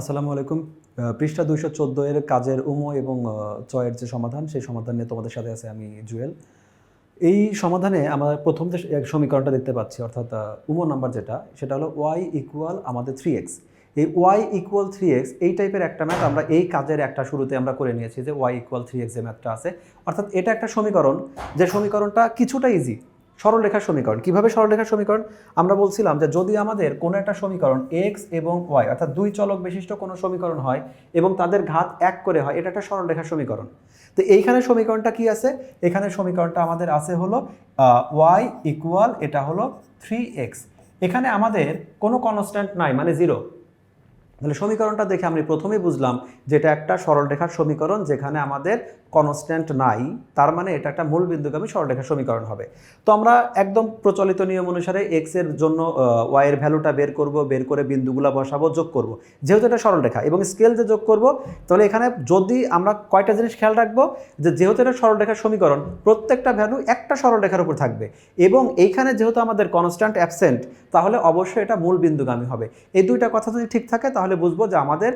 আসসালামু আলাইকুম। পৃষ্ঠা দুইশো চোদ্দ এর কাজের উমো এবং চয়ের যে সমাধান, সেই সমাধান নিয়ে তোমাদের সাথে আছে আমি জুয়েল। এই সমাধানে আমরা প্রথম যে সমীকরণটা দেখতে পাচ্ছি, অর্থাৎ উমো নাম্বার যেটা, সেটা হলো ওয়াই ইকুয়াল আমাদের থ্রি এক্স এই ওয়াই ইকুয়াল থ্রি এক্স এই টাইপের একটা ম্যাথ আমরা এই কাজের একটা শুরুতে আমরা করে নিয়েছি যে ওয়াই ইকুয়াল থ্রি এক্স যে ম্যাথটা আছে। অর্থাৎ এটা একটা সমীকরণ, যে সমীকরণটা কিছুটা ইজি সরলরেখার সমীকরণ। কীভাবে সরলরেখার সমীকরণ? আমরা বলছিলাম যে যদি আমাদের কোনো একটা সমীকরণ এক্স এবং ওয়াই অর্থাৎ দুই চলক বিশিষ্ট কোনো সমীকরণ হয় এবং তাদের ঘাত এক করে হয়, এটা একটা সরলরেখার সমীকরণ। তো এইখানে সমীকরণটা কি আছে? এখানে সমীকরণটা আমাদের আছে হলো ওয়াই ইকুয়াল এটা হলো থ্রি এক্স এখানে আমাদের কোনো কনস্ট্যান্ট নাই মানে জিরো তাহলে সমীকরণটা দেখে আমি প্রথমেই বুঝলাম যে এটা একটা সরলরেখার সমীকরণ যেখানে আমাদের কনস্ট্যান্ট নাই, তার মানে এটা একটা মূল বিন্দুগামী সরলরেখার সমীকরণ হবে। তো আমরা একদম প্রচলিত নিয়ম অনুসারে এক্সের জন্য ওয়াই এর ভ্যালুটা বের করব, বের করে বিন্দুগুলো বসাবো, যোগ করব। যেহেতু এটা সরলরেখা এবং স্কেল যে যোগ করব, তাহলে এখানে যদি আমরা কয়টা জিনিস খেয়াল রাখব যে যেহেতু এটা সরলরেখার সমীকরণ, প্রত্যেকটা ভ্যালু একটা সরলরেখার উপর থাকবে এবং এইখানে যেহেতু আমাদের কনস্ট্যান্ট অ্যাবসেন্ট তাহলে অবশ্যই এটা মূল বিন্দুগামী হবে। এই দুইটা কথা যদি ঠিক থাকে, তাহলে বুঝব যে আমাদের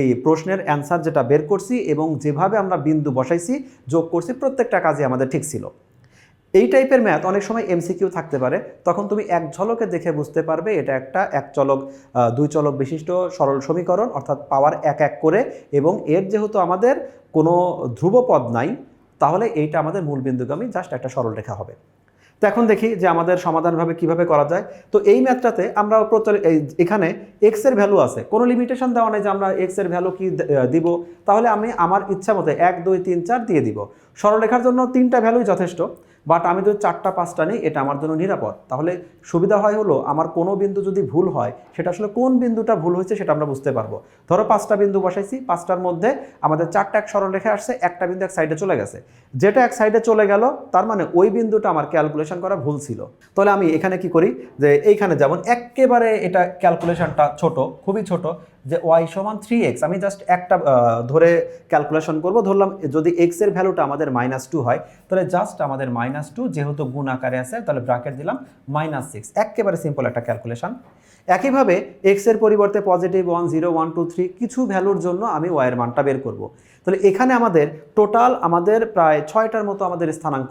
এই প্রশ্নের অ্যান্সার যেটা বের করছি এবং যেভাবে আমরা বিন্দু বসাইছি, যোগ করছি, প্রত্যেকটা কাজে আমাদের ঠিক ছিল। এই টাইপের ম্যাথ অনেক সময় এমসিকিউ থাকতে পারে, তখন তুমি এক ঝলকে দেখে বুঝতে পারবে এটা একটা এক চলক দুই চলক বিশিষ্ট সরল সমীকরণ, অর্থাৎ পাওয়ার এক এক করে, এবং এর যেহেতু আমাদের কোনো ধ্রুবপদ নাই, তাহলে এইটা আমাদের মূল বিন্দুগামী জাস্ট একটা সরল রেখা হবে। তো এখন দেখি যে আমাদের সমাধানভাবে কীভাবে করা যায়। তো এই ম্যাথটাতে আমরা প্রচলিত এখানে এক্সের ভ্যালু আছে। কোনো লিমিটেশন দেওয়া নেই যে আমরা এক্সের ভ্যালু কি দিব। তাহলে আমি আমার ইচ্ছা মতো এক, দুই, তিন, চার দিয়ে দিব। সরলরেখার জন্য তিনটা ভ্যালুই যথেষ্ট। বাট আমি যদি চারটা, পাঁচটা নিই, এটা আমার জন্য নিরাপদ। তাহলে সুবিধা হয় হলো, আমার কোনো বিন্দু যদি ভুল হয়, সেটা আসলে কোন বিন্দুটা ভুল হয়েছে সেটা আমরা বুঝতে পারব। ধরো পাঁচটা বিন্দু বসাইছি, পাঁচটার মধ্যে আমাদের চারটা এক সরলরেখা আসছে, একটা বিন্দু এক সাইডে চলে গেছে। যেটা এক সাইডে চলে গেল, তার মানে ওই বিন্দুটা আমার ক্যালকুলেশন করা ভুল ছিল। তাহলে আমি এখানে কি করি? যে এইখানে যেমন একেবারে এটা ক্যালকুলেশনটা ছোট, খুবই ছোট যে ওয়াই সমান থ্রি এক্স আমি জাস্ট একটা ধরে ক্যালকুলেশন করব, ধরলাম যদি এক্সের ভ্যালুটা আমাদের মাইনাস টু হয়, তাহলে জাস্ট আমাদের মাইনাস টু যেহেতু গুণ আকারে আছে, তাহলে ব্রাকেট দিলাম মাইনাস সিক্স একেবারে সিম্পল একটা ক্যালকুলেশন একইভাবে এক্সের পরিবর্তে positive one zero one two three কিছু ভ্যালুর জন্য আমি ওয়াইয়ের মানটা বের করব। তাহলে এখানে আমাদের টোটাল আমাদের প্রায় ছয়টার মতো আমাদের স্থানাঙ্ক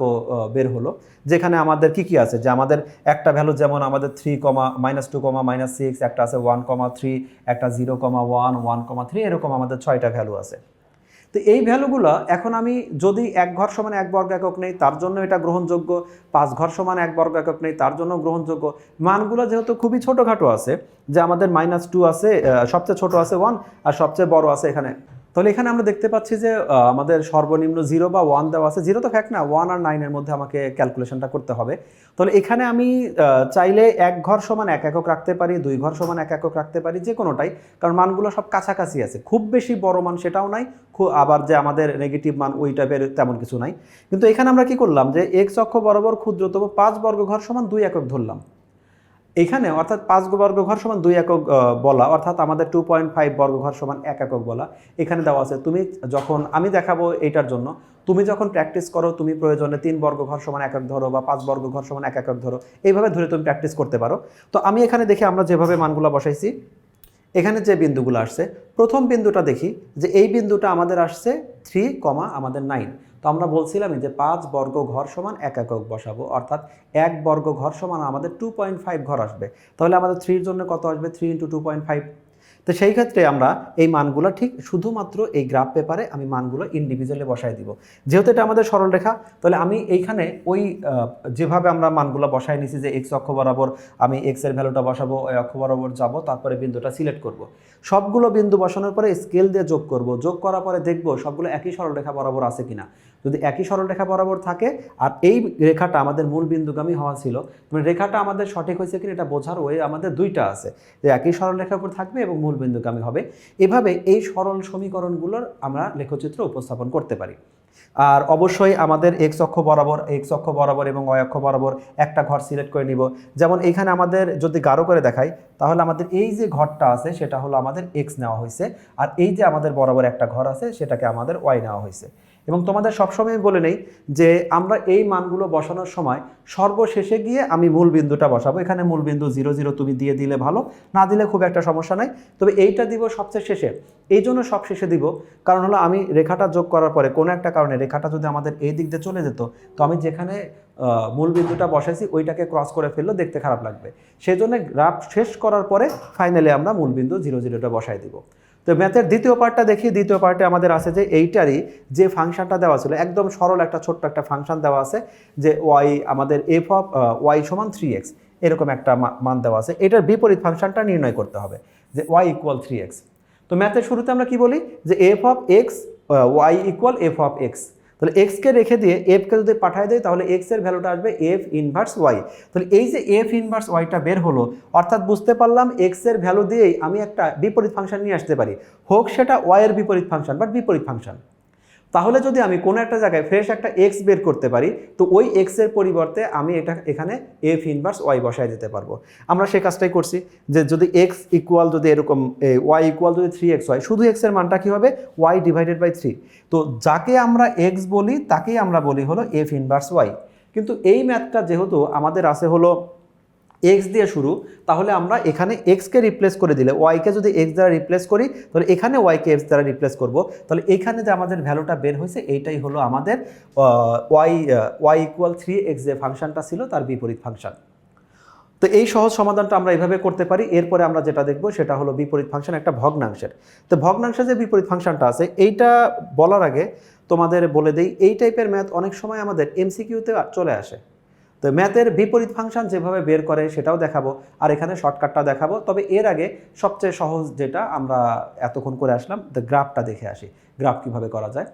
বের হলো, যেখানে আমাদের কি কি আছে? যে আমাদের একটা ভ্যালু যেমন আমাদের three comma minus two comma minus six একটা আছে ওয়ান কমা থ্রি একটা zero comma one one comma three এরকম আমাদের ছয়টা ভ্যালু আছে। তো এই ভ্যালুগুলো এখন আমি যদি এক ঘর সমান এক বর্গ একক নেই, তার জন্য এটা গ্রহণযোগ্য। পাঁচ ঘর সমান এক বর্গ একক নেই, তার জন্য গ্রহণযোগ্য। মানগুলো যেহেতু খুবই ছোটোখাটো আছে, যে আমাদের মাইনাস টু আছে সবচেয়ে ছোট আছে ওয়ান আর সবচেয়ে বড় আছে এখানে তাহলে এখানে আমরা দেখতে পাচ্ছি যে আমাদের সর্বনিম্ন জিরো বা ওয়ান দেওয়া আছে। জিরো তো ফ্যাক্ট না ওয়ান আর নাইনের মধ্যে আমাকে ক্যালকুলেশনটা করতে হবে। তাহলে এখানে আমি চাইলে এক ঘর সমান এক একক রাখতে পারি, দুই ঘর সমান এক একক রাখতে পারি যে কোনোটাই কারণ মানগুলো সব কাছাকাছি আছে। খুব বেশি বড় মান সেটাও নাই খুব আবার যে আমাদের নেগেটিভ মান ওই টাইপের তেমন কিছু নাই। কিন্তু এখানে আমরা কি করলাম যে এক্স অক্ষ বরাবর ক্ষুদ্রতম পাঁচ বর্গ ঘর সমান দুই একক ধরলাম। এখানে অর্থাৎ পাঁচ বর্গ ঘর সমান দুই একক বলা, অর্থাৎ আমাদের টু পয়েন্ট ফাইভ বর্গ ঘর সমান এক একক বলা, এখানে দেওয়া আছে। তুমি যখন, আমি দেখাবো এইটার জন্য, তুমি যখন প্র্যাকটিস করো, তুমি প্রয়োজনে তিন বর্গ ঘর সমান এক ধরো বা পাঁচ বর্গ ঘর সমান এক একক ধরো, এইভাবে ধরে তুমি প্র্যাকটিস করতে পারো। তো আমি এখানে দেখে আমরা যেভাবে মানগুলো বসাইছি এখানে যে বিন্দুগুলো আসছে, প্রথম বিন্দুটা দেখি যে এই বিন্দুটা আমাদের আসছে থ্রি কমা আমাদের নাইন তো আমরা বলছিলামই যে পাঁচ বর্গ ঘর সমান এক একক বসাবো, অর্থাৎ এক বর্গ ঘর সমান আমাদের টু পয়েন্ট ফাইভ ঘর আসবে। তাহলে আমাদের থ্রির জন্য কত আসবে? Three into two point five তো সেই ক্ষেত্রে আমরা এই মানগুলো ঠিক শুধুমাত্র এই গ্রাফ পেপারে আমি মানগুলো ইন্ডিভিজুয়ালি বসাই দিব। যেহেতু এটা আমাদের সরল রেখা, তাহলে আমি এইখানে ওই যেভাবে আমরা মানগুলো বসাই নিছি যে এক্স অক্ষ বরাবর আমি এক্সের ভ্যালুটা বসাবো ওই অক্ষ বরাবর যাব, তারপরে বিন্দুটা সিলেক্ট করব। সবগুলো বিন্দু বসানোর পরে স্কেল দিয়ে যোগ করব। যোগ করার পরে দেখব সবগুলো একই সরলরেখা বরাবর আছে কিনা। যদি একই সরলরেখা বরাবর থাকে, আর এই রেখাটা আমাদের মূল বিন্দুগামী হওয়া ছিল মানে রেখাটা আমাদের সঠিক হয়েছে কিনা এটা বোঝার ওয়ে আমাদের দুইটা আছে। যে একই সরলরেখার উপর থাকবে এবং মূল বিন্দুগামী হবে। এভাবে এই সরল সমীকরণগুলোর আমরা লেখচিত্র উপস্থাপন করতে পারি। আর অবশ্যই আমাদের এক অক্ষ বরাবর এক অক্ষ বরাবর এবং ওয়াই অক্ষ বরাবর একটা ঘর সিলেক্ট করে নিব। যেমন এখানে আমাদের যদি গাঢ় করে দেখাই, তাহলে আমাদের এই যে ঘরটা আছে, সেটা হলো আমাদের এক্স নেওয়া হয়েছে। আর এই যে আমাদের বরাবর একটা ঘর আছে, সেটাকে আমাদের ওয়াই নেওয়া হয়েছে। এবং তোমাদের সবসময় বলে নেই যে আমরা এই মানগুলো বসানোর সময় সর্বশেষে গিয়ে আমি মূল বিন্দুটা বসাবো। এখানে মূল বিন্দু জিরো জিরো তুমি দিয়ে দিলে ভালো, না দিলে খুব একটা সমস্যা নাই। তবে এইটা দিব সবচেয়ে শেষে। এই জন্য সব শেষে দিব, কারণ হলো আমি রেখাটা যোগ করার পরে কোনো একটা কারণে রেখাটা যদি আমাদের এই দিক দিয়ে চলে যেত, তো আমি যেখানে মূল বিন্দুটা বসাইছি ওইটাকে ক্রস করে ফেললেও দেখতে খারাপ লাগবে। সেই জন্য গ্রাফ শেষ করার পরে ফাইনালি আমরা মূল বিন্দু জিরো জিরোটা বসাই দিব। তো ম্যাথের দ্বিতীয় পার্টটা দেখি, দ্বিতীয় পার্টে আমাদের আছে যে এইটারই যে ফাংশনটা দেওয়া ছিল, একদম সরল একটা, ছোট্ট একটা ফাংশন দেওয়া আছে যে ওয়াই আমাদের এফ অফ ওয়াই সমান থ্রি এক্স এরকম একটা মান দেওয়া আছে। এটার বিপরীত ফাংশনটা নির্ণয় করতে হবে যে ওয়াই ইকুয়াল থ্রি এক্স তো ম্যাথের শুরুতে আমরা কি বলি? যে F of X Y equal F of X তাহলে এক্সকে রেখে দিয়ে এফকে যদি পাঠায় দেয়, তাহলে এক্সের ভ্যালুটা আসবে এফ ইনভার্স ওয়াই তাহলে এই যে এফ ইনভার্স ওয়াইটা বের হলো, অর্থাৎ বুঝতে পারলাম এক্সের ভ্যালু দিয়েই আমি একটা বিপরীত ফাংশন নিয়ে আসতে পারি। হোক সেটা ওয়াই এর বিপরীত ফাংশন বাট বিপরীত ফাংশন তাহলে যদি আমি কোনো একটা জায়গায় ফ্রেশ একটা এক্স বের করতে পারি, তো ওই এক্সের পরিবর্তে আমি এটা এখানে এফ ইনভার্স ওয়াই বসায় দিতে পারব। আমরা সেই কাজটাই করছি যে যদি এক্স ইকুয়াল যদি এরকম ওয়াই ইকুয়াল যদি থ্রি এক্স হয়, শুধু এক্সের মানটা কী হবে? ওয়াই ডিভাইডেড বাই থ্রি তো যাকে আমরা এক্স বলি, তাকেই আমরা বলি হলো এফ ইনভার্স ওয়াই কিন্তু এই ম্যাথটা যেহেতু আমাদের আছে হলো এক্স দিয়ে শুরু, তাহলে আমরা এখানে এক্সকে রিপ্লেস করে দিলে ওয়াইকে যদি এক্স দ্বারা রিপ্লেস করি, তাহলে এখানে ওয়াইকে এক্স দ্বারা রিপ্লেস করব। তাহলে এখানে যে আমাদের ভ্যালুটা বের হয়েছে, এইটাই হলো আমাদের Y Y equal three X যে ফাংশনটা ছিল, তার বিপরীত ফাংশন। তো এই সহজ সমাধানটা আমরা এইভাবে করতে পারি। এরপরে আমরা যেটা দেখব, সেটা হলো বিপরীত ফাংশন একটা ভগ্নাংশের। তো ভগ্নাংশের যে বিপরীত ফাংশনটা আছে, এইটা বলার আগে তোমাদের বলে দেই, এই টাইপের ম্যাথ অনেক সময় আমাদের এমসিকিউতে চলে আসে। তো ম্যাথের বিপরীত ফাংশন যেভাবে বের করে সেটাও দেখাবো, আর এখানে শর্টকাটটা দেখাবো। তবে এর আগে সবচেয়ে সহজ যেটা আমরা এতক্ষণ করে আসলাম দ্য গ্রাফটা দেখে আসি গ্রাফ কীভাবে করা যায়।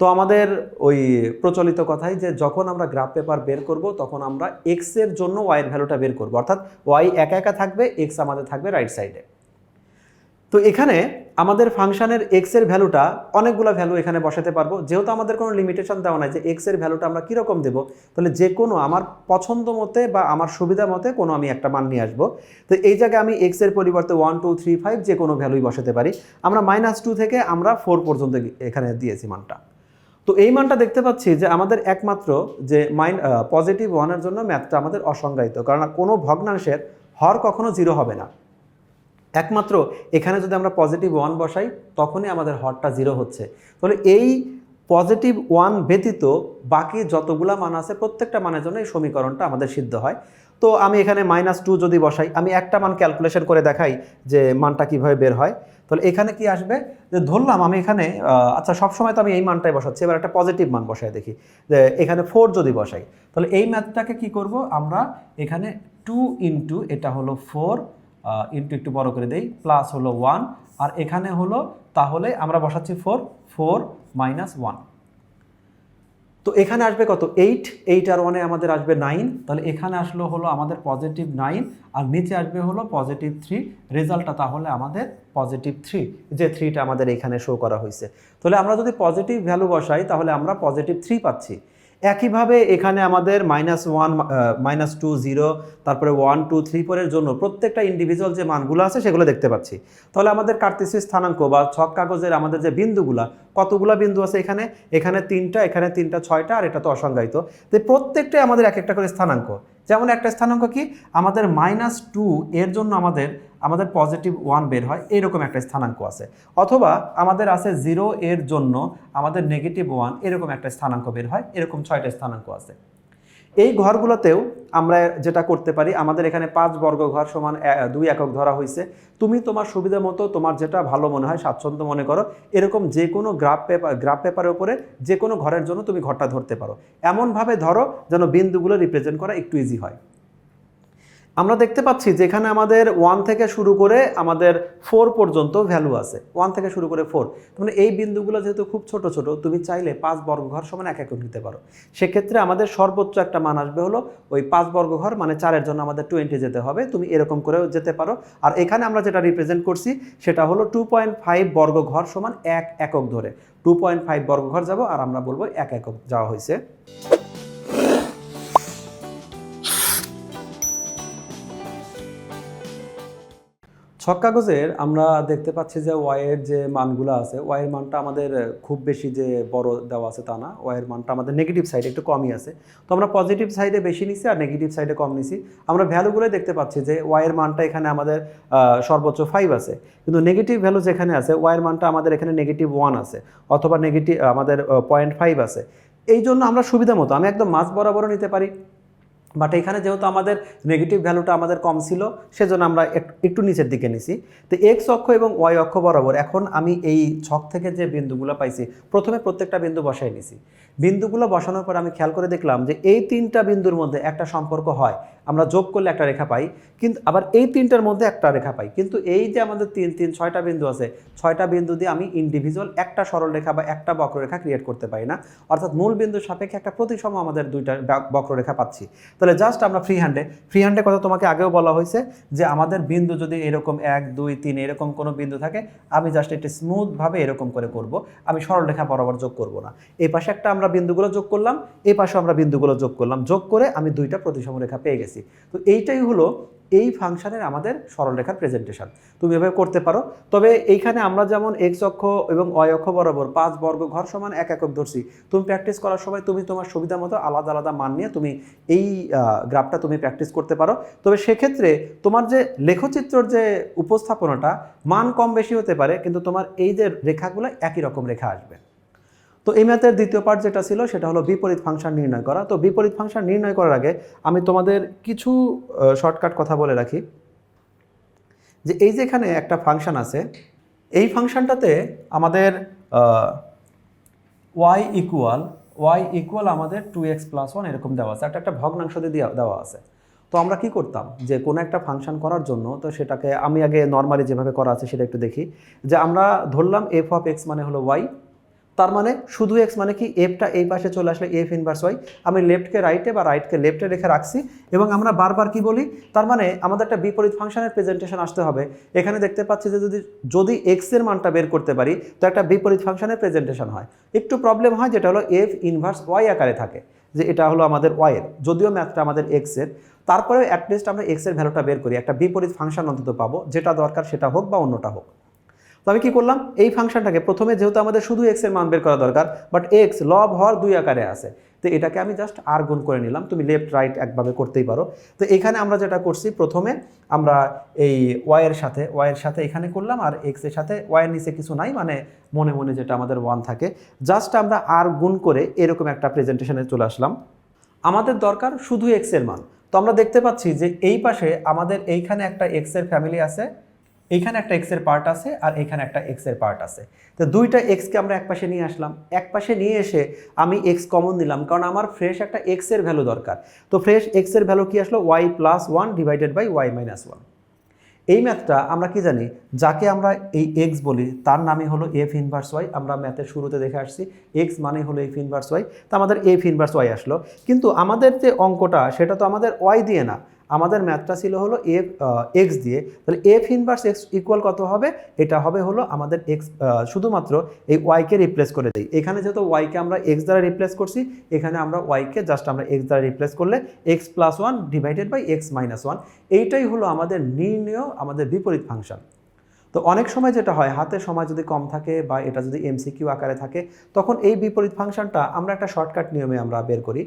তো আমাদের ওই প্রচলিত কথাই যে যখন আমরা গ্রাফ পেপার বের করব, তখন আমরা এক্সের জন্য ওয়াইয়ের ভ্যালুটা বের করব। অর্থাৎ ওয়াই একা একা থাকবে এক্স আমাদের থাকবে রাইট সাইডে তো এখানে আমাদের ফাংশনের এক্সের ভ্যালুটা অনেকগুলো ভ্যালু এখানে বসাতে পারব। যেহেতু আমাদের কোনো লিমিটেশন দেওয়া নাই যে এক্সের ভ্যালুটা আমরা কীরকম দেবো, তাহলে যে কোনো আমার পছন্দ মতে বা আমার সুবিধা মতে কোনো আমি একটা মান নিয়ে আসব। তো এই জায়গায় আমি এক্সের পরিবর্তে ওয়ান টু থ্রি ফাইভ যে কোনো ভ্যালুই বসাতে পারি। আমরা মাইনাস টু থেকে আমরা ফোর পর্যন্ত এখানে দিয়েছি মানটা। তো এই মানটা দেখতে পাচ্ছি যে আমাদের একমাত্র যে মাইন পজিটিভ ওয়ানের জন্য ম্যাথটা আমাদের অসংজ্ঞায়িত। কারণ কোনো ভগ্নাংশের হর কখনো জিরো হবে না। একমাত্র এখানে যদি আমরা পজিটিভ ওয়ান বসাই, তখনই আমাদের হরটা জিরো হচ্ছে। তাহলে এই পজিটিভ ওয়ান ব্যতীত বাকি যতগুলা মান আছে, প্রত্যেকটা মানের জন্য এই সমীকরণটা আমাদের সিদ্ধ হয়। তো আমি এখানে মাইনাস টু যদি বসাই, আমি একটা মান ক্যালকুলেশন করে দেখাই যে মানটা কীভাবে বের হয়। তাহলে এখানে কি আসবে? যে ধরলাম আমি এখানে আচ্ছা সবসময় তো আমি এই মানটাই বসাচ্ছি, এবার একটা পজিটিভ মান বসাই দেখি। যে এখানে ফোর যদি বসাই, তাহলে এই ম্যাথটাকে কি করব? আমরা এখানে টু ইন্টু এটা হলো ফোর ইন্টু একটু বড় করে দেই প্লাস হলো ওয়ান আর এখানে হলো তাহলে আমরা বসাচ্ছি ফোর ফোর মাইনাস ওয়ান তো এখানে আসবে কত? এইট এইট আর ওয়ানে আমাদের আসবে নাইন তাহলে এখানে আসলো হলো আমাদের পজিটিভ নাইন আর নিচে আসবে হলো পজিটিভ থ্রি রেজাল্টটা তাহলে আমাদের পজিটিভ থ্রি যে থ্রিটা আমাদের এখানে শো করা হয়েছে। তাহলে আমরা যদি পজিটিভ ভ্যালু বসাই, তাহলে আমরা পজিটিভ থ্রি পাচ্ছি। একইভাবে এখানে আমাদের minus one minus two zero তারপরে ওয়ান টু থ্রি ফোরের জন্য প্রত্যেকটা ইন্ডিভিজুয়াল যে মানগুলো আছে সেগুলো দেখতে পাচ্ছি। তাহলে আমাদের কার্তেসীয় স্থানাঙ্ক বা ছক কাগজের আমাদের যে বিন্দুগুলা, কতগুলা বিন্দু আছে এখানে? এখানে তিনটা এখানে তিনটা, ছয়টা, আর এটা তো অসংজ্ঞায়িত। তো প্রত্যেকটাই আমাদের এক একটা করে স্থানাঙ্ক। যেমন একটা স্থানাঙ্ক কি? আমাদের মাইনাস টু এর জন্য আমাদের আমাদের পজিটিভ ওয়ান বের হয়, এরকম একটা স্থানাঙ্ক আছে। অথবা আমাদের আছে জিরো এর জন্য আমাদের নেগেটিভ ওয়ান এরকম একটা স্থানাঙ্ক বের হয়, এরকম ছয়টা স্থানাঙ্ক আছে। এই ঘরগুলোতেও আমরা যেটা করতে পারি, আমাদের এখানে পাঁচ বর্গ ঘর সমান দুই একক ধরা হয়েছে তুমি তোমার সুবিধা মতো তোমার যেটা ভালো মনে হয়, স্বাচ্ছন্দ্য মনে করো, এরকম যে কোনো গ্রাফ পেপার গ্রাফ পেপারের উপরে যে কোনো ঘরের জন্য তুমি ঘরটা ধরতে পারো। এমনভাবে ধরো যেন বিন্দুগুলো রিপ্রেজেন্ট করা একটু ইজি হয়। আমরা দেখতে পাচ্ছি যেখানে আমাদের ওয়ান থেকে শুরু করে আমাদের ফোর পর্যন্ত ভ্যালু আছে। ওয়ান থেকে শুরু করে ফোর মানে এই বিন্দুগুলো যেহেতু খুব ছোট ছোট, তুমি চাইলে পাঁচ বর্গঘর সমান এক একক নিতে পারো। সেক্ষেত্রে আমাদের সর্বোচ্চ একটা মান আসবে হলো ওই পাঁচ বর্গঘর মানে চারের জন্য আমাদের টোয়েন্টি যেতে হবে। তুমি এরকম করেও যেতে পারো। আর এখানে আমরা যেটা রিপ্রেজেন্ট করছি, সেটা হলো টু পয়েন্ট ফাইভ বর্গঘর সমান এক একক ধরে। টু পয়েন্ট ফাইভ বর্গঘর যাব আর আমরা বলব এক একক যাওয়া হয়েছে। ছক কাগজের আমরা দেখতে পাচ্ছি যে ওয়াইয়ের যে মানগুলো আছে ওয়াইয়ের মানটা আমাদের খুব বেশি যে বড় দেওয়া আছে তা না। ওয়াইয়ের মানটা আমাদের নেগেটিভ সাইডে একটু কমই আছে। তো আমরা পজিটিভ সাইডে বেশি নিছি আর নেগেটিভ সাইডে কম নিছি। আমরা ভ্যালুগুলোই দেখতে পাচ্ছি যে ওয়াইয়ের মানটা এখানে আমাদের সর্বোচ্চ ফাইভ আছে। কিন্তু নেগেটিভ ভ্যালু যেখানে আছে ওয়াইয়ের মানটা আমাদের এখানে নেগেটিভ ওয়ান আছে অথবা নেগেটিভ আমাদের পয়েন্ট ফাইভ আছে। এই জন্য আমরা সুবিধা মতো, আমি একদম মাছ বরাবরও নিতে পারি। বাট এখানে যেহেতু আমাদের নেগেটিভ ভ্যালুটা আমাদের কম ছিল, সেজন্য আমরা এক- একটু নিচের দিকে নিছি। তো এক্স অক্ষ এবং ওয়াই অক্ষ বরাবর এখন আমি এই ছক থেকে যে বিন্দুগুলো পাইছি, প্রথমে প্রত্যেকটা বিন্দু বসাই নিছি। বিন্দুগুলো বসানোর পর আমি খেয়াল করে দেখলাম যে এই তিনটা বিন্দুর মধ্যে একটা সম্পর্ক হয়। আমরা যোগ করলে একটা রেখা পাই, কিন্তু আবার এই তিনটার মধ্যে একটা রেখা পাই। কিন্তু এই যে আমাদের তিন তিন, ছয়টা বিন্দু আছে, ছয়টা বিন্দু দিয়ে আমি ইন্ডিভিজুয়াল একটা সরল রেখা বা একটা বক্ররেখা ক্রিয়েট করতে পারি না। অর্থাৎ মূল বিন্দুর সাপেক্ষে একটা প্রতিসম আমাদের দুইটা বক্ররেখা পাচ্ছি। তাহলে জাস্ট আমরা ফ্রি হ্যান্ডে ফ্রি হ্যান্ডে কথা তোমাকে আগেও বলা হয়েছে যে আমাদের বিন্দু যদি এরকম এক, দুই, তিন এরকম কোনো বিন্দু থাকে, আমি জাস্ট এটা স্মুথভাবে এরকম করে করব, আমি সরল রেখা বরাবর যোগ করব না। এই পাশে একটা আমরা বিন্দুগুলো যোগ করলাম, এই পাশে আমরা বিন্দুগুলো যোগ করলাম। যোগ করে আমি দুইটা প্রতিসম রেখা পেয়ে গেছি। তো এইটাই হলো এই ফাংশনের আমাদের সরলরেখার প্রেজেন্টেশন তুমি এভাবে করতে পারো। তবে এইখানে আমরা যেমন এক্স অক্ষ এবং অয় অক্ষ বরাবর পাঁচ বর্গ ঘর সমান এক একক ধরছি, তুমি প্র্যাকটিস করার সময় তুমি তোমার সুবিধা মতো আলাদা আলাদা মান নিয়ে তুমি এই গ্রাফটা তুমি প্র্যাকটিস করতে পারো। তবে সেক্ষেত্রে তোমার যে লেখচিত্রর যে উপস্থাপনাটা, মান কম বেশি হতে পারে, কিন্তু তোমার এই যে রেখাগুলো একই রকম রেখা আসবে। তো এই ম্যাথের দ্বিতীয় পার্ট যেটা ছিল, সেটা হলো বিপরীত ফাংশন নির্ণয় করা। তো বিপরীত ফাংশন নির্ণয় করার আগে আমি তোমাদের কিছু শর্টকাট কথা বলে রাখি। যে এই যেখানে একটা ফাংশন আছে, এই ফাংশনটাতে আমাদের ওয়াই ইকুয়াল ওয়াই ইকুয়াল আমাদের টু এক্স প্লাস ওয়ান এরকম দেওয়া আছে। একটা একটা ভগ্নাংশ দিয়ে, দেওয়া- আছে। তো আমরা কি করতাম? যে কোনো একটা ফাংশন করার জন্য, তো সেটাকে আমি আগে নর্মালি যেভাবে করা আছে সেটা একটু দেখি। যে আমরা ধরলাম এফ অফ এক্স মানে হলো ওয়াই তার মানে শুধু এক্স মানে কি এফটা এই পাশে চলে আসলে এফ ইনভার্স ওয়াই আমি লেফটকে রাইটে বা রাইটকে লেফটে রেখে রাখছি এবং আমরা বারবার কি বলি, তার মানে আমাদের একটা বিপরীত ফাংশনের প্রেজেন্টেশন আসতে হবে। এখানে দেখতে পাচ্ছি যে যদি যদি এক্সের মানটা বের করতে পারি, তো একটা বিপরীত ফাংশনের প্রেজেন্টেশন হয়। একটু প্রবলেম হয় যেটা হলো এফ ইনভার্স ওয়াই আকারে থাকে, যে এটা হলো আমাদের ওয়াইয়ের যদিও ম্যাথটা আমাদের এক্সের। তারপরেও অ্যাটলিস্ট আমরা এক্সের ভ্যালুটা বের করি, একটা বিপরীত ফাংশন অন্তত পাবো, যেটা দরকার সেটা হোক বা অন্যটা হোক। তো আমি কি করলাম? এই ফাংশনটাকে প্রথমে যেহেতু আমাদের শুধু এক্সের মান বের করা দরকার বাট এক্স লব হওয়ার দুই আকারে আছে। তো এটাকে আমি জাস্ট আর গুণ করে নিলাম। তুমি লেফট রাইট একভাবে করতেই পারো। তো এখানে আমরা যেটা করছি, প্রথমে আমরা এই ওয়াইয়ের সাথে ওয়াইয়ের সাথে এখানে করলাম, আর এক্সের সাথে ওয়াইয়ের নিচে কিছু নাই মানে মনে মনে যেটা আমাদের ওয়ান থাকে। জাস্ট আমরা আর গুণ করে এরকম একটা প্রেজেন্টেশনে চলে আসলাম। আমাদের দরকার শুধু এক্সের মান। তো আমরা দেখতে পাচ্ছি যে এই পাশে আমাদের এইখানে একটা এক্সের ফ্যামিলি আছে। এইখানে একটা এক্সের পার্ট আছে আর এখানে একটা এক্সের পার্ট আছে। তো দুইটা এক্সকে আমরা এক পাশে নিয়ে আসলাম। এক পাশে নিয়ে এসে আমি এক্স কমন নিলাম কারণ আমার ফ্রেশ একটা এক্সের ভ্যালু দরকার। তো ফ্রেশ এক্সের ভ্যালু কি আসলো? Y plus one divided by y minus one এই ম্যাথটা আমরা কি জানি? যাকে আমরা এই এক্স বলি, তার নামই হলো এফ ইনভার্স ওয়াই আমরা ম্যাথের শুরুতে দেখে আসছি এক্স মানে হলো এফ ইনভার্স ওয়াই তো আমাদের এফ ইনভার্স ওয়াই আসলো। কিন্তু আমাদের যে অঙ্কটা, সেটা তো আমাদের ওয়াই দিয়ে না। আমাদের ম্যাথটা ছিল হলো এফ এক্স দিয়ে। তাহলে এফ ইনভার্স এক্স ইকুয়াল কত হবে? এটা হবে হলো আমাদের এক্স শুধুমাত্র এই ওয়াইকে রিপ্লেস করে দিই। এখানে যেহেতু ওয়াইকে আমরা এক্স দ্বারা রিপ্লেস করছি, এখানে আমরা ওয়াইকে জাস্ট আমরা এক্স দ্বারা রিপ্লেস করলে x plus one divided by x minus one এইটাই হলো আমাদের নির্ণয়, আমাদের বিপরীত ফাংশন তো অনেক সময় যেটা হয়, হাতে সময় যদি কম থাকে বা এটা যদি এমসিকিউ আকারে থাকে, তখন এই বিপরীত ফাংশনটা আমরা একটা শর্টকাট নিয়মে আমরা বের করি।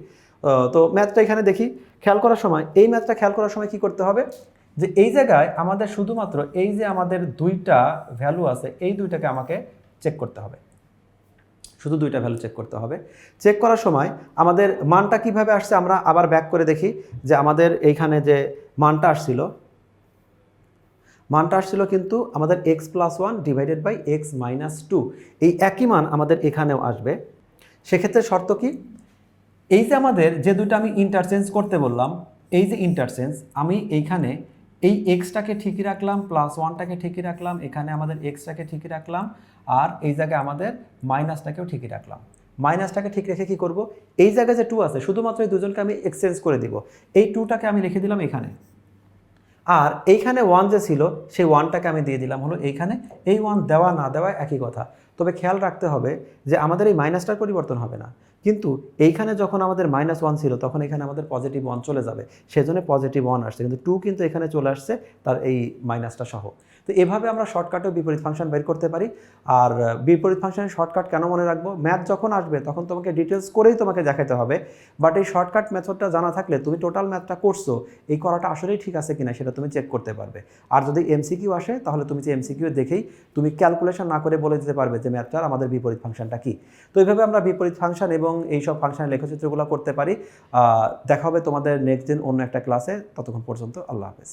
তো ম্যাথটা এখানে দেখি। খেয়াল করার সময়, এই ম্যাথটা খেয়াল করার সময় কি করতে হবে? যে এই জায়গায় আমাদের শুধুমাত্র এই যে আমাদের দুইটা ভ্যালু আছে, এই দুইটাকে আমাকে চেক করতে হবে। শুধু দুইটা ভ্যালু চেক করতে হবে। চেক করার সময় আমাদের মানটা কীভাবে আসছে আমরা আবার ব্যাক করে দেখি যে আমাদের এইখানে যে মানটা আসছিল মানটা আসছিল কিন্তু আমাদের x plus one divided by x minus two এই একই মান আমাদের এখানেও আসবে। সেক্ষেত্রে শর্ত কি? এই যে আমাদের যে দুটো আমি ইন্টারচেঞ্জ করতে বললাম, এই যে ইন্টারচেঞ্জ আমি এইখানে এই এক্সটাকে ঠিকই রাখলাম প্লাস ওয়ানটাকে ঠিকই রাখলাম, এখানে আমাদের এক্সটাকে ঠিকই রাখলাম, আর এই জায়গায় আমাদের মাইনাসটাকেও ঠিকই রাখলাম। মাইনাসটাকে ঠিক রেখে কি করব? এই জায়গায় যে টু আছে, শুধুমাত্র এই দুজনকে আমি এক্সচেঞ্জ করে দিব। এই টুটাকে আমি রেখে দিলাম এখানে। আর এইখানে ওয়ান যে ছিল, সেই ওয়ানটাকে আমি দিয়ে দিলাম। হলো এইখানে এই ওয়ান দেওয়া না দেওয়া একই কথা। তবে খেয়াল রাখতে হবে যে আমাদের এই মাইনাসটার পরিবর্তন হবে না। কিন্তু এইখানে যখন আমাদের মাইনাস ওয়ান ছিল, তখন এখানে আমাদের পজিটিভ ওয়ান চলে যাবে। সেজন্য পজিটিভ ওয়ান আসছে। কিন্তু টু কিন্তু এখানে চলে আসছে, তার এই মাইনাসটা সহ। তো এভাবে আমরা শর্টকাটেও বিপরীত ফাংশন বের করতে পারি। আর বিপরীত ফাংশনের শর্টকাট কেন মনে রাখব? ম্যাথ যখন আসবে, তখন তোমাকে ডিটেলস করেই তোমাকে দেখাতে হবে। বাট এই শর্টকাট মেথডটা জানা থাকলে তুমি টোটাল ম্যাথটা করছ, এই করাটা আসলেই ঠিক আছে কিনা সেটা তুমি চেক করতে পারবে। আর যদি এমসিকিউ আসে, তাহলে তুমি যে এমসিকিউ দেখেই তুমি ক্যালকুলেশন না করে বলে দিতে পারবে যে ম্যাথটার আমাদের বিপরীত ফাংশনটা কি? তো এইভাবে আমরা বিপরীত ফাংশন এবং এই সব ফাংশনের লেখচিত্রগুলো করতে পারি। দেখা হবে তোমাদের নেক্সট দিন অন্য একটা ক্লাসে ততক্ষণ পর্যন্ত আল্লাহ হাফেজ।